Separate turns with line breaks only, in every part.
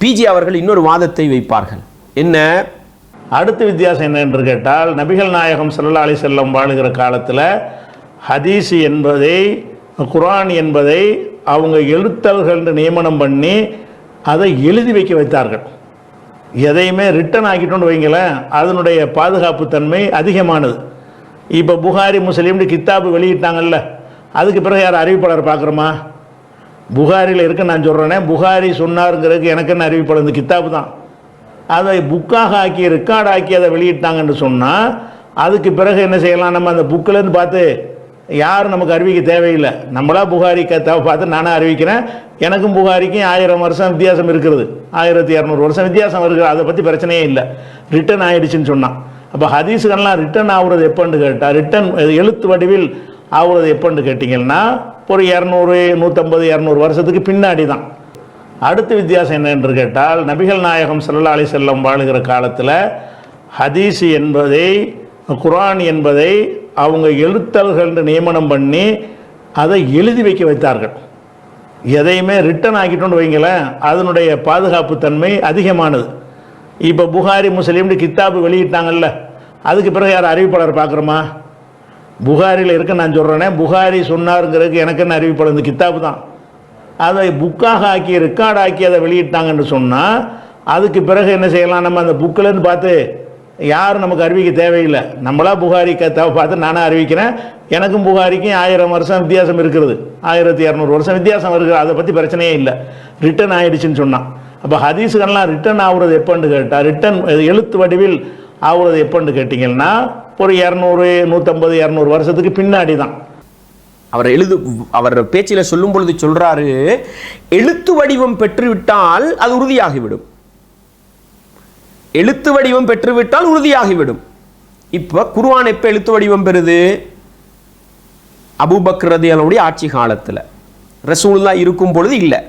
PG அவர்கள் இன்னொரு வாதத்தை வைப்பார்கள். என்ன?
அடுத்த வித்தியாசம் என்ன என்று கேட்டால் நபிகள் நாயகம் சல்லா அலி செல்லம் வாழுகிற காலத்தில் ஹதீஸ் என்பதை குரான் என்பதை அவங்க எழுத்தல்கள் என்று நியமனம் பண்ணி அதை எழுதி வைக்க வைத்தார்கள். எதையுமே ரிட்டன் ஆக்கிட்டோன்னு வைங்களேன் அதனுடைய பாதுகாப்பு தன்மை அதிகமானது. இப்போ புகாரி முஸ்லீம்னு கித்தாபு வெளியிட்டாங்கல்ல அதுக்கு பிறகு யார் அறிவிப்பாளர் பார்க்குறோமா புகாரியில் இருக்க நான் சொல்கிறேனே புகாரி சொன்னாருங்கிறதுக்கு எனக்கு என்ன அறிவிப்பாளர் இந்த கித்தாபு தான். அதை புக்காக ஆக்கி ரெக்கார்ட் ஆக்கி அதை வெளியிட்டாங்கன்னு சொன்னால் அதுக்கு பிறகு என்ன செய்யலாம்? நம்ம அந்த புக்கிலேருந்து பார்த்து யாரும் நமக்கு அறிவிக்க தேவையில்லை? நம்மளா புகாரி தேவை பார்த்து நானே அறிவிக்கிறேன். எனக்கும் புகாரிக்கும் ஆயிரம் வருஷம் வித்தியாசம் இருக்கிறது. ஆயிரத்தி இரநூறு வருஷம் வித்தியாசம் இருக்குது. அதை பற்றி பிரச்சனையே இல்லை. ரிட்டர்ன் ஆயிடுச்சுன்னு சொன்னான். அப்போ ஹதீஸுகள்லாம் ரிட்டர்ன் ஆகுறது எப்போன்னு கேட்டால் ரிட்டர்ன் எழுத்து வடிவில் ஆகுறது எப்போன்னு கேட்டிங்கன்னா ஒரு இரநூறு நூற்றம்பது இரநூறு வருஷத்துக்கு பின்னாடி தான் அடுத்த வித்தியாசம் என்னென்று கேட்டால் நபிகள் நாயகம் சல்லா அலி செல்லம் வாழுகிற காலத்தில் ஹதீஸ் என்பதை குரான் என்பதை அவங்க எழுத்தல்கள் என்று நியமனம் பண்ணி அதை எழுதி வைக்க வைத்தார்கள். எதையுமே ரிட்டன் ஆக்கிட்டோன்னு வைங்களேன் அதனுடைய பாதுகாப்பு தன்மை அதிகமானது. இப்போ புகாரி முஸ்லீம்னு கித்தாபு வெளியிட்டாங்கல்ல அதுக்கு பிறகு யார் அறிவிப்பாளர் பார்க்குறோமா புகாரியில் இருக்க நான் சொல்கிறேனே புகாரி சொன்னாருங்கிறதுக்கு எனக்கு என்ன அறிவிப்பாளர் இந்த கித்தாபு தான். அதை புக்காக ஆக்கி ரெக்கார்ட் ஆக்கி அதை வெளியிட்டாங்கன்னு சொன்னால் அதுக்கு பிறகு என்ன செய்யலாம்? நம்ம அந்த புக்கிலேருந்து பார்த்து யாரும் நமக்கு அறிவிக்க தேவையில்லை. நம்மளா புகாரி தேவை பார்த்து நானே அறிவிக்கிறேன். எனக்கும் புகாரிக்கும் ஆயிரம் வருஷம் வித்தியாசம் இருக்கிறது. ஆயிரத்தி இரநூறு வருஷம் வித்தியாசம் இருக்குது. அதை பற்றி பிரச்சனையே இல்லை. ரிட்டர்ன் ஆயிடுச்சுன்னு சொன்னான். அப்போ ஹதீஸுகள்லாம் ரிட்டர்ன் ஆகுறது எப்போன்னு கேட்டால் ரிட்டர்ன் எழுத்து வடிவில் ஆகுறது எப்போன்னு கேட்டிங்கன்னா ஒரு இரநூறு நூற்றம்பது இரநூறு வருஷத்துக்கு பின்னாடி தான்
அவர் எழுது அவர் பேச்சில் சொல்லும் பொழுது சொல்றாரு எழுத்து வடிவம் பெற்றுவிட்டால் அது உறுதியாகிவிடும். எழுத்து வடிவம் பெற்றுவிட்டால் உறுதியாகிவிடும். இப்போ குர்வான் எப்போ எழுத்து வடிவம் பெறுது? அபுபக்ரதியனுடைய ஆட்சி காலத்தில். ரசூல்லா இருக்கும் பொழுது இல்லை.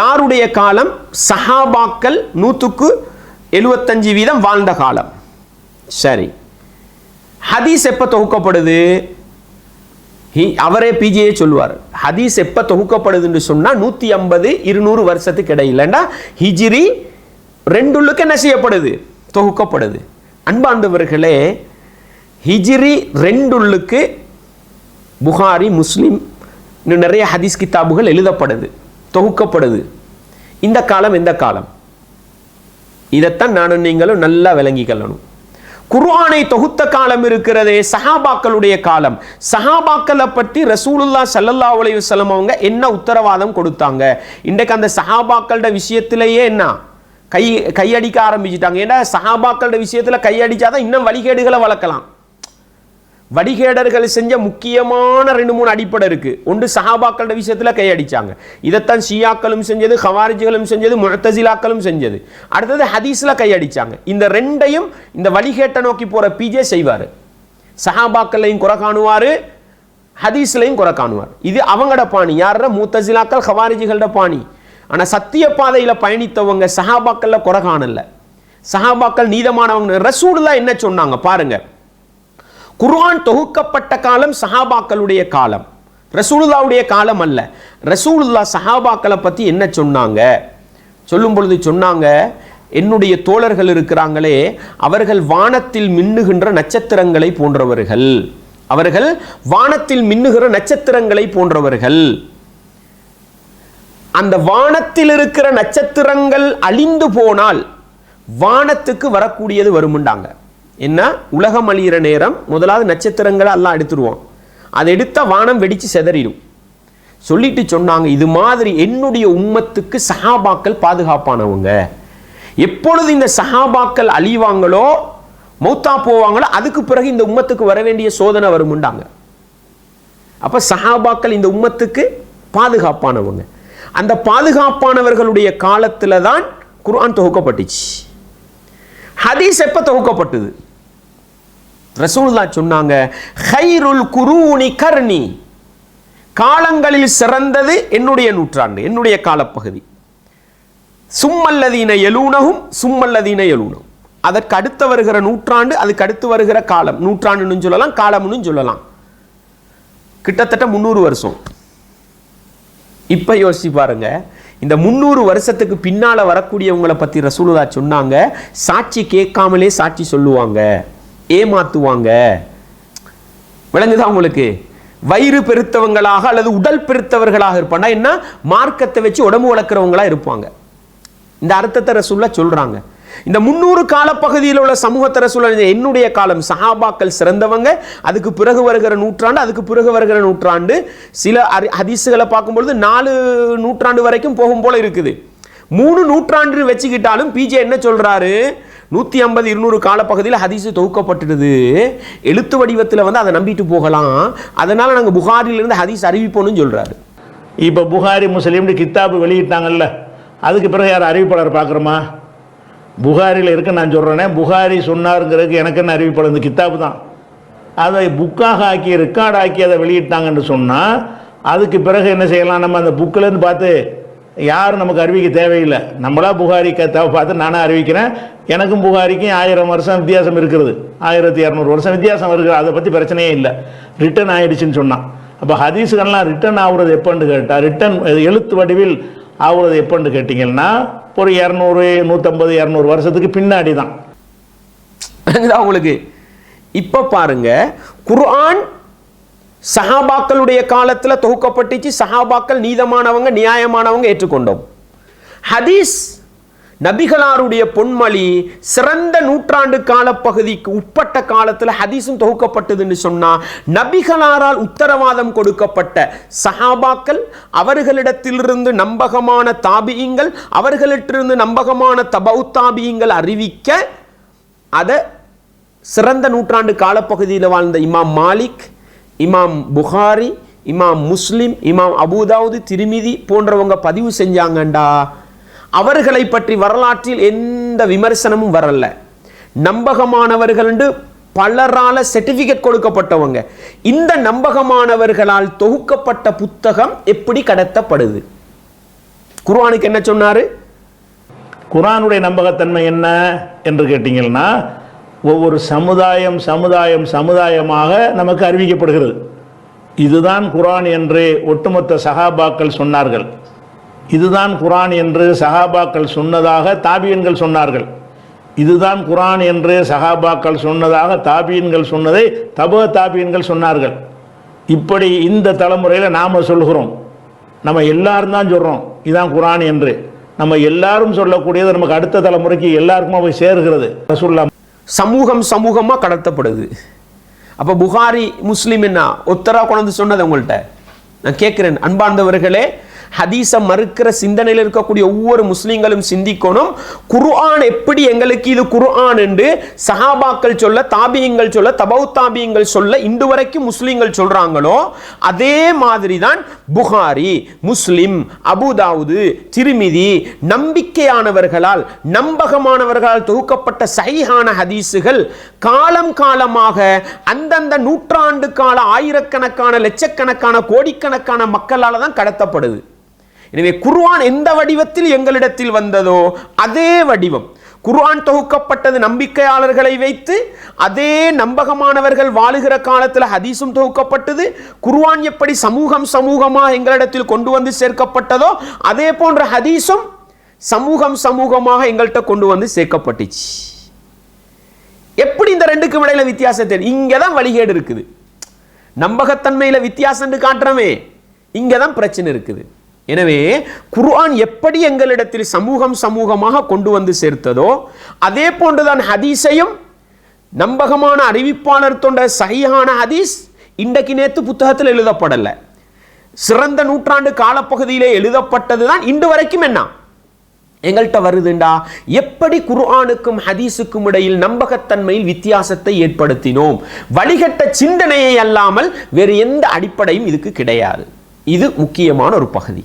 யாருடைய காலம்? சஹாபாக்கள் நூற்றுக்கு எழுபத்தஞ்சு வீதம் வாழ்ந்த காலம். சரி. ஹதீஸ் எப்போ தொகுக்கப்படுது? ஹி- அவரே பிஜியே சொல்லுவார். ஹதீஸ் எப்போ தொகுக்கப்படுதுன்னு சொன்னால் நூற்றி ஐம்பது இருநூறு வருஷத்துக்கு இடையிலண்டா ஹிஜிரி ரெண்டுள்ளுக்கு என்ன செய்யப்படுது? தொகுக்கப்படுது அன்பாண்டவர்களே ஹிஜிரி ரெண்டுள்ளுக்கு புகாரி முஸ்லீம் இன்னும் நிறைய ஹதீஸ் கிதாபுகள் எழுதப்படுது. தொகுக்கப்படுது இந்த காலம் எந்த காலம்? இதைத்தான் நானும் நீங்களும் நல்லா விளங்கிக்கொள்ளணும். குர்ஆனை தொகுத்த காலம் இருக்கிறதே சஹாபாக்களுடைய காலம். சஹாபாக்களை பற்றி ரசூலுல்லா சல்லல்லா அலைஹி அவங்க என்ன உத்தரவாதம் கொடுத்தாங்க? இன்றைக்கு அந்த சஹாபாக்களோட விஷயத்திலேயே என்ன? கை கையடிக்க ஆரம்பிச்சிட்டாங்க. ஏன்னா சஹாபாக்களோட விஷயத்துல கையடிச்சாதான் இன்னும் வழிகேடுகளை வளர்க்கலாம். வடிகேடர்கள் செஞ்ச முக்கியமான ரெண்டு மூணு அடிப்படை இருக்கு. ஒன்று சஹாபாக்களோட விஷயத்தில் கையடிச்சாங்க இதைத்தான் ஷியாக்களும் செஞ்சது ஹவாரிஜிகளும் செஞ்சது முழத்தசிலாக்களும் செஞ்சது. அடுத்தது ஹதீஸில் கையடிச்சாங்க இந்த ரெண்டையும் இந்த வழிகேட்டை நோக்கி போகிற பிஜே செய்வார். சஹாபாக்கள்லையும் குறை காணுவார் ஹதீஸ்லையும் குறை காணுவார். இது அவங்களோட பாணி. யார மூத்தசிலாக்கள் ஹவாரிஜிகளோட பாணி. ஆனால் சத்திய பாதையில் பயணித்தவங்க சஹாபாக்களில் குறை காணல. சஹாபாக்கள் நீதமானவங்க. ரசூடுலாம் என்ன சொன்னாங்க? பாருங்கள் குர்ஆன் தொகுக்கப்பட்ட காலம் சஹாபாக்களுடைய காலம். ரசூலுல்லாவுடைய காலம் அல்ல. ரசூலுல்லா சஹாபாக்களை பற்றி என்ன சொன்னாங்க? சொல்லும் பொழுது சொன்னாங்க என்னுடைய தோழர்கள் இருக்கிறாங்களே அவர்கள் வானத்தில் மின்னுகின்ற நட்சத்திரங்களை போன்றவர்கள். அவர்கள் வானத்தில் மின்னுகிற நட்சத்திரங்களை போன்றவர்கள். அந்த வானத்தில் இருக்கிற நட்சத்திரங்கள் அழிந்து போனால் வானத்துக்கு வரக்கூடியது வருமுண்டாங்க. என்ன? உலகம் அழிகிற நேரம் முதலாவது நட்சத்திரங்களை எல்லாம் எடுத்துருவோம் அதை எடுத்தால் வானம் வெடித்து செதறிடும். சொல்லிட்டு சொன்னாங்க இது மாதிரி என்னுடைய உம்மத்துக்கு சஹாபாக்கள் பாதுகாப்பானவங்க. எப்பொழுது இந்த சஹாபாக்கள் அழிவாங்களோ மௌத்தா போவாங்களோ அதுக்கு பிறகு இந்த உம்மத்துக்கு வர வேண்டிய சோதனை வருமுண்டாங்க அப்ப சஹாபாக்கள் இந்த உம்மத்துக்கு பாதுகாப்பானவங்க. அந்த பாதுகாப்பானவர்களுடைய காலத்துல தான் குர்ஆன் தொகுக்கப்பட்டுச்சு. ஹதீஸ் எப்ப தொகுக்கப்பட்டது? ரசூல்லா சொன்னாங்க ஹைருல் குரூனி கர்ணி காலங்களில் சிறந்தது என்னுடைய நூற்றாண்டு என்னுடைய காலப்பகுதி. சும்மல்லதீன எலூனகும் சும்மல்லதீன எலூனகும் அதற்கு அடுத்து வருகிற நூற்றாண்டு அதுக்கு அடுத்து வருகிற காலம். நூற்றாண்டுன்னு சொல்லலாம் காலம்னு சொல்லலாம். கிட்டத்தட்ட முந்நூறு வருஷம். இப்போ யோசிச்சு பாருங்க இந்த முந்நூறு வருஷத்துக்கு பின்னால் வரக்கூடியவங்களை பற்றி ரசூலுதா சொன்னாங்க சாட்சி கேட்காமலே சாட்சி சொல்லுவாங்க. ஏமாத்துவாங்க? விளங்குதா உங்களுக்கு? வயிறு பெருத்தவங்களாக அல்லது உடல் பெருத்தவர்களாக இருப்பாங்க. என்ன? மார்க்கத்தை வச்சு உடம்பு வளர்க்குறவங்களா இருப்பாங்க. இந்த அர்த்தத்தை ரசூல்லா சொல்றாங்க. இந்த முன்னூறு காலப்பகுதியில் உள்ள சமூகத்தை ரசூல்லா என்னுடைய காலம் சஹாபாக்கள் சிறந்தவங்க அதுக்கு பிறகு வருகிற நூற்றாண்டு அதுக்கு பிறகு வருகிற நூற்றாண்டு சில அரி- ஹதீஸுகளை பார்க்கும்பொழுது நாலு நூற்றாண்டு வரைக்கும் போகும் போல இருக்குது. மூணு நூற்றாண்டு வச்சுக்கிட்டாலும் பிஜே என்ன சொல்றாரு? நூற்றி ஐம்பது இருநூறு காலப்பகுதியில் ஹதீஸு தொகுக்கப்பட்டுடுது. எழுத்து வடிவத்தில் வந்து அதை நம்பிட்டு போகலாம். அதனால் நாங்கள் புகாரிலிருந்து ஹதீஸ் அறிவிப்போம்னு சொல்கிறாரு
இப்போ புகாரி முஸ்லீம்னு கித்தாபு வெளியிட்டாங்கல்ல அதுக்கு பிறகு யார் அறிவிப்பாளர் பார்க்குறோமா புகாரியில் இருக்க நான் சொல்கிறேனே புகாரி சொன்னாருங்கிறதுக்கு எனக்கு என்ன அறிவிப்பாளர்? இந்த கித்தாபு தான். அதை புக்காக ஆக்கி ரெக்கார்ட் ஆக்கி அதை வெளியிட்டாங்கன்னு சொன்னால் அதுக்கு பிறகு என்ன செய்யலாம்? நம்ம அந்த புக்கிலேருந்து பார்த்து யாரும் நமக்கு அறிவிக்க தேவையில்லை. நம்மளா புகாரி கத்தாவை பார்த்து நானும் அறிவிக்கிறேன். எனக்கும் புகாரிக்கும் ஆயிரம் வருஷம் வித்தியாசம் இருக்கிறது. ஆயிரத்தி இரநூறு வருஷம் வித்தியாசம் இருக்குது அதை பற்றி பிரச்சனையே இல்லை. ரிட்டர்ன் ஆயிடுச்சுன்னு சொன்னான். அப்போ ஹதீஸுகள்லாம் ரிட்டர்ன் ஆகுறது எப்போன்னு கேட்டால் ரிட்டர்ன் எழுத்து வடிவில் ஆகுறது எப்போன்னு கேட்டிங்கன்னா ஒரு இரநூறு நூற்றம்பது இரநூறு வருஷத்துக்கு பின்னாடி தான்.
உங்களுக்கு? இப்போ பாருங்க குர்ஆன் சஹாபாக்களுடைய காலத்தில் தொகுக்கப்பட்டுச்சு. சஹாபாக்கள் நீதமானவங்க நியாயமானவங்க ஏற்றுக்கொண்டோம். ஹதீஸ் நபிகளாருடைய பொன்மொழி சிறந்த நூற்றாண்டு காலப்பகுதிக்கு உட்பட்ட காலத்தில் ஹதீஸும் தொகுக்கப்பட்டதுன்னு சொன்னால் நபிகளாரால் உத்தரவாதம் கொடுக்கப்பட்ட சஹாபாக்கள் அவர்களிடத்திலிருந்து நம்பகமான தாபியங்கள் அவர்களிடத்திலிருந்து நம்பகமான தபவு தாபியங்கள் அறிவிக்க அதை சிறந்த நூற்றாண்டு காலப்பகுதியில் வாழ்ந்த இமாம் மாலிக் இமாம் புகாரி இமாம் முஸ்லிம் இமாம் அபுதாவுது திருமிதி போன்றவங்க பதிவு செஞ்சாங்கண்டா? அவர்களை பற்றி வரலாற்றில் எந்த விமர்சனமும் வரல. நம்பகமானவர்கள் பலரால சர்டிபிகேட் கொடுக்கப்பட்டவங்க. இந்த நம்பகமானவர்களால் தொகுக்கப்பட்ட புத்தகம் எப்படி கடத்தப்படுது? குர்ஆனுக்கு என்ன சொன்னாரு?
குரானுடைய நம்பகத்தன்மை என்ன என்று கேட்டீங்கன்னா ஒவ்வொரு சமுதாயம் சமுதாயம் சமுதாயமாக நமக்கு அறிவிக்கப்படுகிறது. இதுதான் குரான் என்று ஒட்டுமொத்த சஹாபாக்கள் சொன்னார்கள். இதுதான் குரான் என்று சஹாபாக்கள் சொன்னதாக தாபியன்கள் சொன்னார்கள். இதுதான் குரான் என்று சஹாபாக்கள் சொன்னதாக தாபியன்கள் சொன்னதை தப தாபியன்கள் சொன்னார்கள். இப்படி இந்த தலைமுறையில் நாம் சொல்கிறோம். நம்ம எல்லாரும் தான் சொல்கிறோம் இதுதான் குரான் என்று. நம்ம எல்லாரும் சொல்லக்கூடியது நமக்கு அடுத்த தலைமுறைக்கு எல்லாருக்குமா போய் சேர்கிறது. ரசூல்லா
சமூகம் சமூகமாக கடத்தப்படுது. அப்போ புகாரி முஸ்லீம் என்ன ஒத்தரா கொண்டு சொன்னது உங்கள்கிட்ட நான் கேட்குறேன் அன்பார்ந்தவர்களே ஹதீஸை மறுக்கிற சிந்தனையில் இருக்கக்கூடிய ஒவ்வொரு முஸ்லீம்களும் சிந்திக்கணும். குர்ஆன் எப்படி எங்களுக்கு இது குர்ஆன் என்று சஹாபாக்கள் சொல்ல தாபியங்கள் சொல்ல தபவு தாபியங்கள் சொல்ல இன்று வரைக்கும் முஸ்லீம்கள் சொல்றாங்களோ அதே மாதிரி தான் புகாரி முஸ்லிம் அபுதாவுது திருமிதி நம்பிக்கையானவர்களால் நம்பகமானவர்களால் தொகுக்கப்பட்ட சகிஹான ஹதீஸுகள் காலம் காலமாக அந்தந்த நூற்றாண்டு கால ஆயிரக்கணக்கான லட்சக்கணக்கான கோடிக்கணக்கான மக்களால் தான் கடத்தப்படுது. எனவே குர்ஆன் எந்த வடிவத்தில் எங்களிடத்தில் வந்ததோ அதே வடிவம். குர்ஆன் தொகுக்கப்பட்டது நம்பிக்கையாளர்களை வைத்து அதே நம்பகமானவர்கள் வாழுகிற காலத்தில் ஹதீஸும் தொகுக்கப்பட்டது. குர்ஆன் எப்படி சமூகம் சமூகமாக எங்களிடத்தில் கொண்டு வந்து சேர்க்கப்பட்டதோ அதே போன்ற ஹதீஸும் சமூகம் சமூகமாக எங்கள்கிட்ட கொண்டு வந்து சேர்க்கப்பட்டுச்சு. எப்படி இந்த ரெண்டுக்கும் இடையில வித்தியாசம் தெரியும்? இங்கே தான் வழிகேடு இருக்குது. நம்பகத்தன்மையில வித்தியாசம்னு காட்டுறமே. இங்கே தான் பிரச்சனை இருக்குது. எனவே குர்ஆன் எப்படி எங்களிடத்தில் சமூகம் சமூகமாக கொண்டு வந்து சேர்த்ததோ அதே போன்றுதான் ஹதீஸையும் நம்பகமான அறிவிப்பாளர் தொண்ட சகியான ஹதீஸ் இன்றைக்கு நேத்து புத்தகத்தில் எழுதப்படலை. சிறந்த நூற்றாண்டு காலப்பகுதியிலே எழுதப்பட்டது தான் இன்று வரைக்கும் என்ன? எங்கள்கிட்ட வருதுண்டா? எப்படி குர்ஆனுக்கும் ஹதீஸுக்கும் இடையில் நம்பகத்தன்மையில் வித்தியாசத்தை ஏற்படுத்தினோம்? வழிகட்ட சிந்தனையை அல்லாமல் வேறு எந்த அடிப்படையும் இதுக்கு கிடையாது. இது முக்கியமான ஒரு பகுதி.